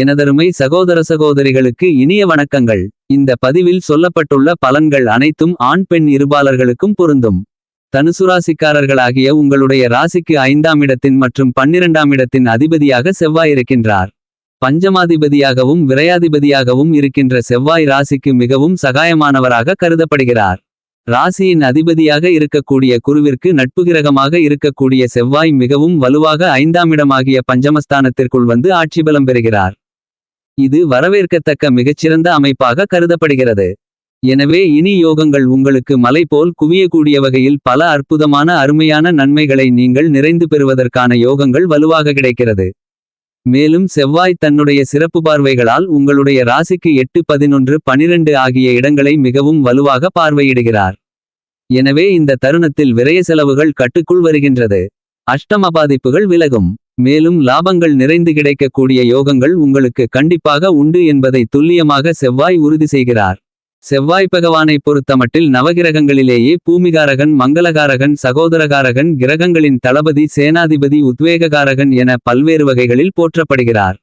எனதருமை சகோதர சகோதரிகளுக்கு இனிய வணக்கங்கள். இந்த பதிவில் சொல்லப்பட்டுள்ள பலன்கள் அனைத்தும் ஆண் பெண் இருபாலர்களுக்கும் பொருந்தும். தனுசு ராசிக்காரர்களாகிய உங்களுடைய ராசிக்கு ஐந்தாம் இடத்தின் மற்றும் பன்னிரண்டாம் இடத்தின் அதிபதியாக செவ்வாய் இருக்கின்றார். பஞ்சமாதிபதியாகவும் விரையாதிபதியாகவும் இருக்கின்ற செவ்வாய் ராசிக்கு மிகவும் சகாயமானவராக கருதப்படுகிறார். ராசியின் அதிபதியாக இருக்கக்கூடிய குருவிற்கு நட்பு கிரகமாக இருக்கக்கூடிய செவ்வாய் மிகவும் வலுவாக ஐந்தாம் இடமாகிய பஞ்சமஸ்தானத்திற்குள் வந்து ஆட்சி பலம் பெறுகிறார். இது வரவேற்கத்தக்க மிகச்சிறந்த அமைப்பாக கருதப்படுகிறது. எனவே இனி யோகங்கள் உங்களுக்கு மலை போல் குவியக்கூடிய வகையில் பல அற்புதமான அருமையான நன்மைகளை நீங்கள் நிறைந்து பெறுவதற்கான யோகங்கள் வலுவாக கிடைக்கிறது. மேலும் செவ்வாய் தன்னுடைய சிறப்பு பார்வைகளால் உங்களுடைய ராசிக்கு எட்டு பதினொன்று பனிரெண்டு ஆகிய இடங்களை மிகவும் வலுவாக பார்வையிடுகிறார். எனவே இந்த தருணத்தில் விரய செலவுகள் கட்டுக்குள் வருகின்றது. அஷ்டம பாதிப்புகள் விலகும். மேலும் லாபங்கள் நிறைந்து கிடைக்கக்கூடிய யோகங்கள் உங்களுக்கு கண்டிப்பாக உண்டு என்பதை துல்லியமாக செவ்வாய் உறுதி செய்கிறார். செவ்வாய் பகவானை பொறுத்தமட்டில் நவகிரகங்களிலேயே பூமிகாரகன் மங்களகாரகன் சகோதரகாரகன் கிரகங்களின் தளபதி சேனாதிபதி உத்வேககாரகன் என பல்வேறு வகைகளில் போற்றப்படுகிறார்.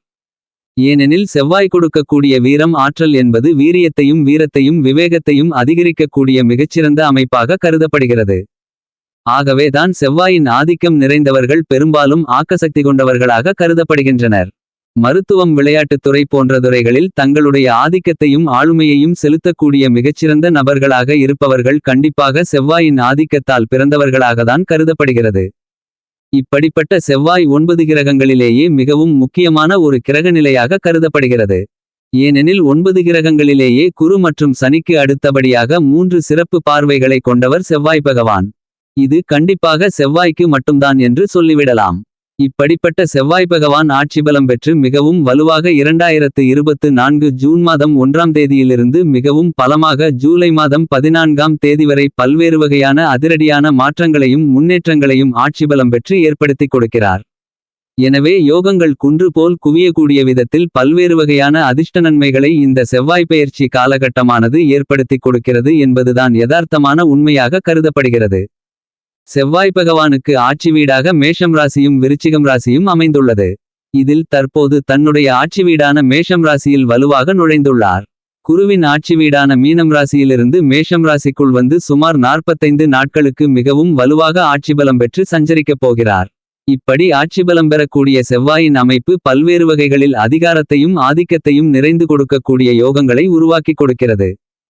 ஏனெனில் செவ்வாய் கொடுக்கக்கூடிய வீரம் ஆற்றல் என்பது வீரியத்தையும் வீரத்தையும் விவேகத்தையும் அதிகரிக்கக்கூடிய மிகச்சிறந்த அமைப்பாக கருதப்படுகிறது. ஆகவே தான் செவ்வாயின் ஆதிக்கம் நிறைந்தவர்கள் பெரும்பாலும் ஆக்கசக்தி கொண்டவர்களாக கருதப்படுகின்றனர். மருத்துவம் விளையாட்டுத்துறை போன்ற துறைகளில் தங்களுடைய ஆதிக்கத்தையும் ஆளுமையையும் செலுத்தக்கூடிய மிகச்சிறந்த நபர்களாக இருப்பவர்கள் கண்டிப்பாக செவ்வாயின் ஆதிக்கத்தால் பிறந்தவர்களாகத்தான் கருதப்படுகிறது. இப்படிப்பட்ட செவ்வாய் ஒன்பது கிரகங்களிலேயே மிகவும் முக்கியமான ஒரு கிரக நிலையாக கருதப்படுகிறது. ஏனெனில் ஒன்பது கிரகங்களிலேயே குரு மற்றும் சனிக்கு அடுத்தபடியாக மூன்று சிறப்பு பார்வைகளை கொண்டவர் செவ்வாய் பகவான். இது கண்டிப்பாக செவ்வாய்க்கு மட்டும்தான் என்று சொல்லிவிடலாம். இப்படிப்பட்ட செவ்வாய் பகவான் ஆட்சி பலம் பெற்று மிகவும் வலுவாக இரண்டாயிரத்து இருபத்து நான்கு ஜூன் மாதம் ஒன்றாம் தேதியிலிருந்து மிகவும் பலமாக ஜூலை மாதம் பதினான்காம் தேதி வரை பல்வேறு வகையான அதிரடியான மாற்றங்களையும் முன்னேற்றங்களையும் ஆட்சி பலம் பெற்று ஏற்படுத்திக் கொடுக்கிறார். எனவே யோகங்கள் குன்று போல் குவியக்கூடிய விதத்தில் பல்வேறு வகையான அதிர்ஷ்ட நன்மைகளை இந்த செவ்வாய் பயிற்சி காலகட்டமானது ஏற்படுத்திக் கொடுக்கிறது என்பதுதான் யதார்த்தமான உண்மையாக கருதப்படுகிறது. செவ்வாய் பகவானுக்கு ஆட்சி வீடாக மேஷம் ராசியும் விருச்சிகம் ராசியும் அமைந்துள்ளது. இதில் தற்போது தன்னுடைய ஆட்சி வீடான மேஷம் ராசியில் வலுவாக நுழைந்துள்ளார். குருவின் ஆட்சி வீடான மீனம் ராசியிலிருந்து மேஷம் ராசிக்குள் வந்து சுமார் நாற்பத்தைந்து நாட்களுக்கு மிகவும் வலுவாக ஆட்சி பலம் பெற்று சஞ்சரிக்கப் போகிறார். இப்படி ஆட்சி பலம் பெறக்கூடிய செவ்வாயின் அமைப்பு பல்வேறு வகைகளில் அதிகாரத்தையும் ஆதிக்கத்தையும் நிறைந்து கொடுக்கக்கூடிய யோகங்களை உருவாக்கி கொடுக்கிறது.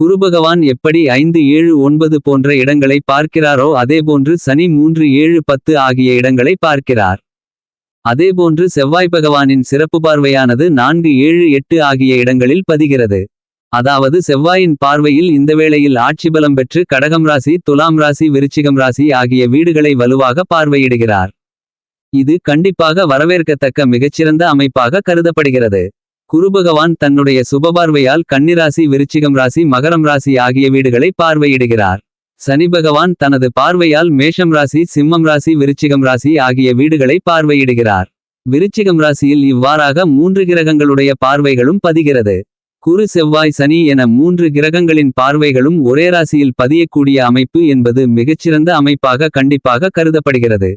குருபகவான் எப்படி ஐந்து ஏழு ஒன்பது போன்ற இடங்களை பார்க்கிறாரோ அதேபோன்று சனி மூன்று ஏழு பத்து ஆகிய இடங்களை பார்க்கிறார். அதேபோன்று செவ்வாய் பகவானின் சிறப்பு பார்வையானது நான்கு ஏழு எட்டு ஆகிய இடங்களில் பதிகிறது. அதாவது செவ்வாயின் பார்வையில் இந்த வேளையில் ஆட்சி பலம் பெற்று கடகம் ராசி துலாம் ராசி விருச்சிகம் ராசி ஆகிய வீடுகளை வலுவாக பார்வையிடுகிறார். இது கண்டிப்பாக வரவேற்கத்தக்க மிகச்சிறந்த அமைப்பாக கருதப்படுகிறது. குருபகவான் தன்னுடைய சுபபார்வையால் கன்னிராசி விருச்சிகம் ராசி மகரம் ராசி ஆகிய வீடுகளை பார்வையிடுகிறார். சனி பகவான் தனது பார்வையால் மேஷம் ராசி சிம்மம் ராசி விருச்சிகம் ராசி ஆகிய வீடுகளை பார்வையிடுகிறார். விருச்சிகம் ராசியில் இவ்வாறாக மூன்று கிரகங்களுடைய பார்வைகளும் பதிகிறது. குரு செவ்வாய் சனி என மூன்று கிரகங்களின் பார்வைகளும் ஒரே ராசியில் பதியக்கூடிய அமைப்பு என்பது மிகச்சிறந்த அமைப்பாக கண்டிப்பாக கருதப்படுகிறது.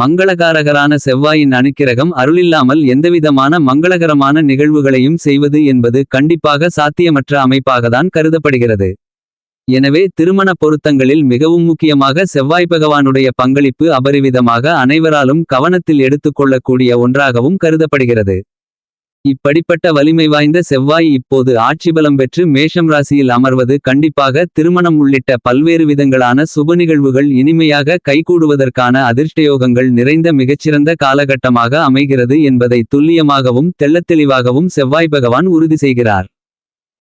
மங்களகாரகரான செவ்வாயின் அணுக்கிரகம் அருளில்லாமல் எந்தவிதமான மங்களகரமான நிகழ்வுகளையும் செய்வது என்பது கண்டிப்பாக சாத்தியமற்ற அமைப்பாகத்தான் கருதப்படுகிறது. எனவே திருமண பொருத்தங்களில் மிகவும் முக்கியமாக செவ்வாய் பகவானுடைய பங்களிப்பு அபரிவிதமாக அனைவராலும் கவனத்தில் எடுத்துக்கொள்ளக்கூடிய ஒன்றாகவும் கருதப்படுகிறது. இப்படிப்பட்ட வலிமை வாய்ந்த செவ்வாய் இப்போது ஆட்சி பலம் பெற்று மேஷம் ராசியில் அமர்வது கண்டிப்பாக திருமணம் உள்ளிட்ட பல்வேறு விதங்களான சுப நிகழ்வுகள் இனிமையாக கைகூடுவதற்கான அதிர்ஷ்டயோகங்கள் நிறைந்த மிகச்சிறந்த காலகட்டமாக அமைகிறது என்பதை துல்லியமாகவும் தெள்ளத்தெளிவாகவும் செவ்வாய் பகவான் உறுதி செய்கிறார்.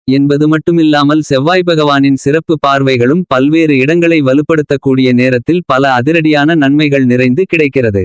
என்பது மட்டுமில்லாமல் செவ்வாய் பகவானின் சிறப்பு பார்வைகளும் பல்வேறு இடங்களை வலுப்படுத்தக்கூடிய நேரத்தில் பல அதிரடியான நன்மைகள் நிறைந்து கிடைக்கிறது.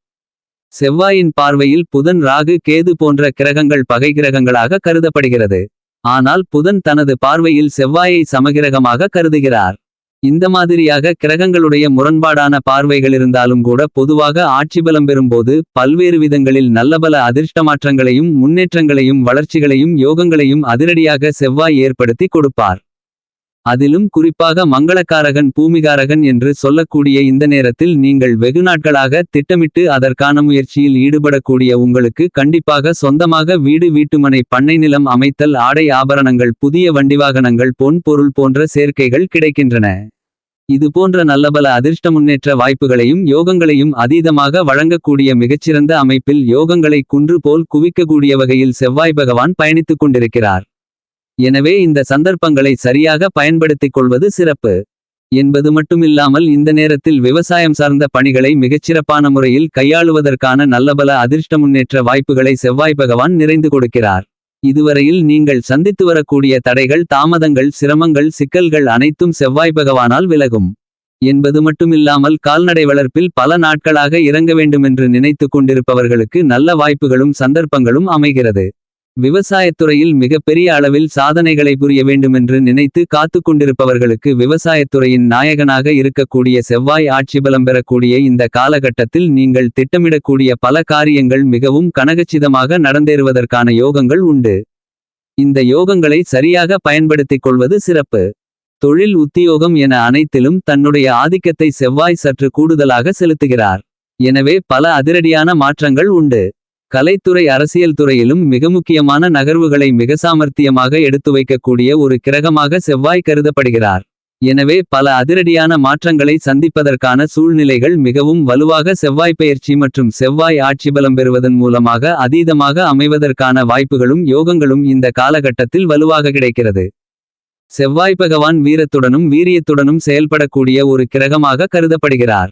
செவ்வாயின் பார்வையில் புதன் ராகு கேது போன்ற கிரகங்கள் பகை கிரகங்களாக கருதப்படுகிறது. ஆனால் புதன் தனது பார்வையில் செவ்வாயை சமகிரகமாக கருதுகிறார். இந்த மாதிரியாக கிரகங்களுடைய முரண்பாடான பார்வைகள் இருந்தாலும் கூட பொதுவாக ஆட்சி பலம் பெறும்போது பல்வேறு விதங்களில் நல்லபல அதிர்ஷ்டமாற்றங்களையும் முன்னேற்றங்களையும் வளர்ச்சிகளையும் யோகங்களையும் அதிரடியாக செவ்வாய் ஏற்படுத்தி கொடுப்பார். அதிலும் குறிப்பாக மங்களக்காரகன் பூமிகாரகன் என்று சொல்லக்கூடிய இந்த நேரத்தில் நீங்கள் வெகுநாட்களாக திட்டமிட்டு அதற்கான முயற்சியில் ஈடுபடக்கூடிய உங்களுக்கு கண்டிப்பாக சொந்தமாக வீடு வீட்டுமனை பண்ணை நிலம் அமைத்தல் ஆடை ஆபரணங்கள் புதிய வண்டிவாகனங்கள் பொன் பொருள் போன்ற சேர்க்கைகள் கிடைக்கின்றன. இது போன்ற நல்லபல அதிர்ஷ்ட முன்னேற்ற வாய்ப்புகளையும் யோகங்களையும் அதீதமாக வழங்கக்கூடிய மிகச்சிறந்த அமைப்பில் யோகங்களை குன்று போல் குவிக்கக்கூடிய வகையில் செவ்வாய் பகவான் பயணித்துக் கொண்டிருக்கிறார். எனவே இந்த சந்தர்ப்பங்களை சரியாக பயன்படுத்திக் கொள்வது சிறப்பு. என்பது மட்டுமில்லாமல் இந்த நேரத்தில் விவசாயம் சார்ந்த பணிகளை மிகச்சிறப்பான முறையில் கையாளுவதற்கான நல்லபல அதிர்ஷ்ட முன்னேற்ற வாய்ப்புகளை செவ்வாய் பகவான் நிறைந்து கொடுக்கிறார். இதுவரையில் நீங்கள் சந்தித்து வரக்கூடிய தடைகள் தாமதங்கள் சிரமங்கள் சிக்கல்கள் அனைத்தும் செவ்வாய் பகவானால் விலகும். என்பது மட்டுமில்லாமல் கால்நடை வளர்ப்பில் பல நாட்களாக இறங்க வேண்டுமென்று நினைத்துக் கொண்டிருப்பவர்களுக்கு நல்ல வாய்ப்புகளும் சந்தர்ப்பங்களும் அமைகிறது. விவசாயத்துறையில் மிகப்பெரிய அளவில் சாதனைகளை புரிய வேண்டுமென்று நினைத்து காத்துக்கொண்டிருப்பவர்களுக்கு விவசாயத்துறையின் நாயகனாக இருக்கக்கூடிய செவ்வாய் ஆட்சி பலம் பெறக்கூடிய இந்த காலகட்டத்தில் நீங்கள் திட்டமிடக்கூடிய பல காரியங்கள் மிகவும் கனகச்சிதமாக நடந்தேறுவதற்கான யோகங்கள் உண்டு. இந்த யோகங்களை சரியாக பயன்படுத்திக் கொள்வது சிறப்பு. தொழில் உத்தியோகம் என அனைத்திலும் தன்னுடைய ஆதிக்கத்தை செவ்வாய் சற்று கூடுதலாக செலுத்துகிறார். எனவே பல அதிரடியான மாற்றங்கள் உண்டு. கலைத்துறை அரசியல் துறையிலும் மிக முக்கியமான நகர்வுகளை மிக சாமர்த்தியமாக எடுத்து வைக்கக்கூடிய ஒரு கிரகமாக செவ்வாய் கருதப்படுகிறார். எனவே பல அதிரடியான மாற்றங்களை சந்திப்பதற்கான சூழ்நிலைகள் மிகவும் வலுவாக செவ்வாய் பயிற்சி மற்றும் செவ்வாய் ஆட்சி பலம் பெறுவதன் மூலமாக அதீதமாக அமைவதற்கான வாய்ப்புகளும் யோகங்களும் இந்த காலகட்டத்தில் வலுவாக கிடைக்கிறது. செவ்வாய் பகவான் வீரத்துடனும் வீரியத்துடனும் செயல்படக்கூடிய ஒரு கிரகமாக கருதப்படுகிறார்.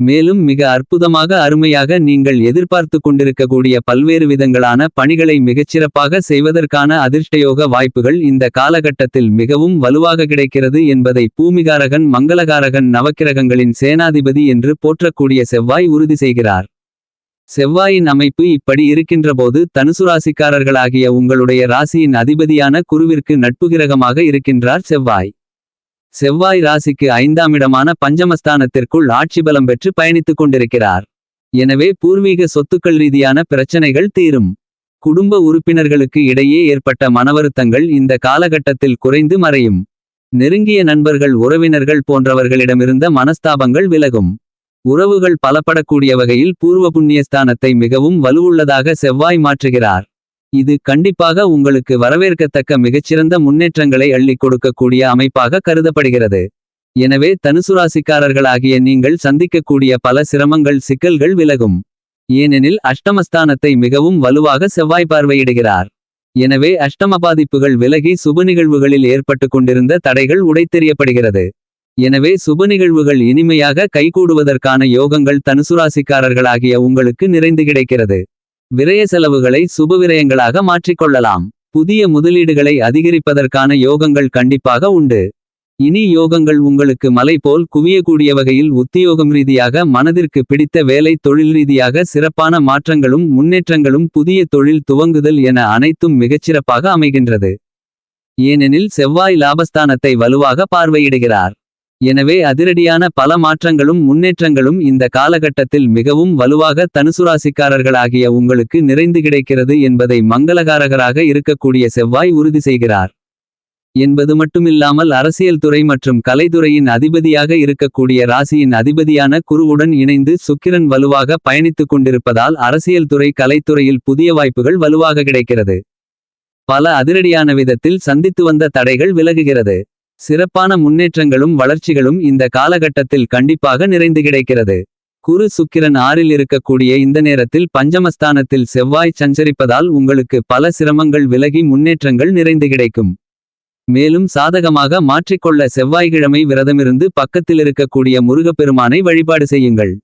மேலும் மிக அற்புதமாக அருமையாக நீங்கள் எதிர்பார்த்து கொண்டிருக்கக்கூடிய பல்வேறு விதங்களான பணிகளை மிகச்சிறப்பாக செய்வதற்கான அதிர்ஷ்டயோக வாய்ப்புகள் இந்த காலகட்டத்தில் மிகவும் வலுவாக கிடைக்கிறது என்பதை பூமிகாரகன் மங்களகாரகன் நவக்கிரகங்களின் சேனாதிபதி என்று போற்றக்கூடிய செவ்வாய் உறுதி செய்கிறார். செவ்வாயின் அமைப்பு இப்படி இருக்கின்றபோது தனுசு ராசிக்காரர்களாகிய உங்களுடைய ராசியின் அதிபதியான குருவிற்கு நட்புகிரகமாக இருக்கின்றார் செவ்வாய். செவ்வாய் ராசிக்கு ஐந்தாம் இடமான பஞ்சமஸ்தானத்திற்குள் ஆட்சி பலம் பெற்று பயணித்துக் கொண்டிருக்கிறார். எனவே பூர்வீக சொத்துக்கள் ரீதியான பிரச்சனைகள் தீரும். குடும்ப உறுப்பினர்களுக்கு இடையே ஏற்பட்ட மனவருத்தங்கள் இந்த காலகட்டத்தில் குறைந்து மறையும். நெருங்கிய நண்பர்கள் உறவினர்கள் போன்றவர்களிடமிருந்த மனஸ்தாபங்கள் விலகும். உறவுகள் பலப்படக்கூடிய வகையில் பூர்வ புண்ணியஸ்தானத்தை மிகவும் வலுவுள்ளதாக செவ்வாய் மாற்றுகிறார். இது கண்டிப்பாக உங்களுக்கு வரவேற்கத்தக்க மிகச்சிறந்த முன்னேற்றங்களை அள்ளிக் கொடுக்கக்கூடிய அமைப்பாக கருதப்படுகிறது. எனவே தனுசுராசிக்காரர்களாகிய நீங்கள் சந்திக்கக்கூடிய பல சிரமங்கள் சிக்கல்கள் விலகும். ஏனெனில் அஷ்டமஸ்தானத்தை மிகவும் வலுவாக செவ்வாய் பார்வையிடுகிறார். எனவே அஷ்டம பாதிப்புகள் விலகி சுப நிகழ்வுகளில் ஏற்பட்டு கொண்டிருந்த தடைகள் உடைத்தெறியப்படுகிறது. எனவே சுப நிகழ்வுகள் இனிமையாக கைகூடுவதற்கான யோகங்கள் தனுசுராசிக்காரர்களாகிய உங்களுக்கு நிறைந்து கிடைக்கிறது. விரய செலவுகளை சுபவிரயங்களாக மாற்றிக்கொள்ளலாம். புதிய முதலீடுகளை அதிகரிப்பதற்கான யோகங்கள் கண்டிப்பாக உண்டு. இனி யோகங்கள் உங்களுக்கு மலை போல் குவியக்கூடிய வகையில் உத்தியோகம் ரீதியாக மனதிற்கு பிடித்த வேலை தொழில் ரீதியாக சிறப்பான மாற்றங்களும் முன்னேற்றங்களும் புதிய தொழில் துவங்குதல் என அனைத்தும் மிகச்சிறப்பாக அமைகின்றது. ஏனெனில் செவ்வாய் லாபஸ்தானத்தை வலுவாக பார்வையிடுகிறார். எனவே அதிரடியான பல மாற்றங்களும் முன்னேற்றங்களும் இந்த காலகட்டத்தில் மிகவும் வலுவாக தனுசுராசிக்காரர்களாகிய உங்களுக்கு நிறைந்து கிடைக்கிறது என்பதை மங்களகாரகராக இருக்கக்கூடிய செவ்வாய் உறுதி செய்கிறார். என்பது மட்டுமில்லாமல் அரசியல் துறை மற்றும் கலைத்துறையின் அதிபதியாக இருக்கக்கூடிய ராசியின் அதிபதியான குருவுடன் இணைந்து சுக்கிரன் வலுவாக பயணித்துக் கொண்டிருப்பதால் அரசியல் துறை கலைத்துறையில் புதிய வாய்ப்புகள் வலுவாக கிடைக்கிறது. பல அதிரடியான விதத்தில் சந்தித்து வந்த தடைகள் விலகுகிறது. சிறப்பான முன்னேற்றங்களும் வளர்ச்சிகளும் இந்த காலகட்டத்தில் கண்டிப்பாக நிறைந்து கிடைக்கிறது. குரு சுக்கிரன் ஆறில் இருக்கக்கூடிய இந்த நேரத்தில் பஞ்சமஸ்தானத்தில் செவ்வாய் சஞ்சரிப்பதால் உங்களுக்கு பல சிரமங்கள் விலகி முன்னேற்றங்கள் நிறைந்து கிடைக்கும். மேலும் சாதகமாக மாற்றிக்கொள்ள செவ்வாய்க்கிழமை விரதமிருந்து பக்கத்தில் இருக்கக்கூடிய முருகப்பெருமானை வழிபாடு செய்யுங்கள்.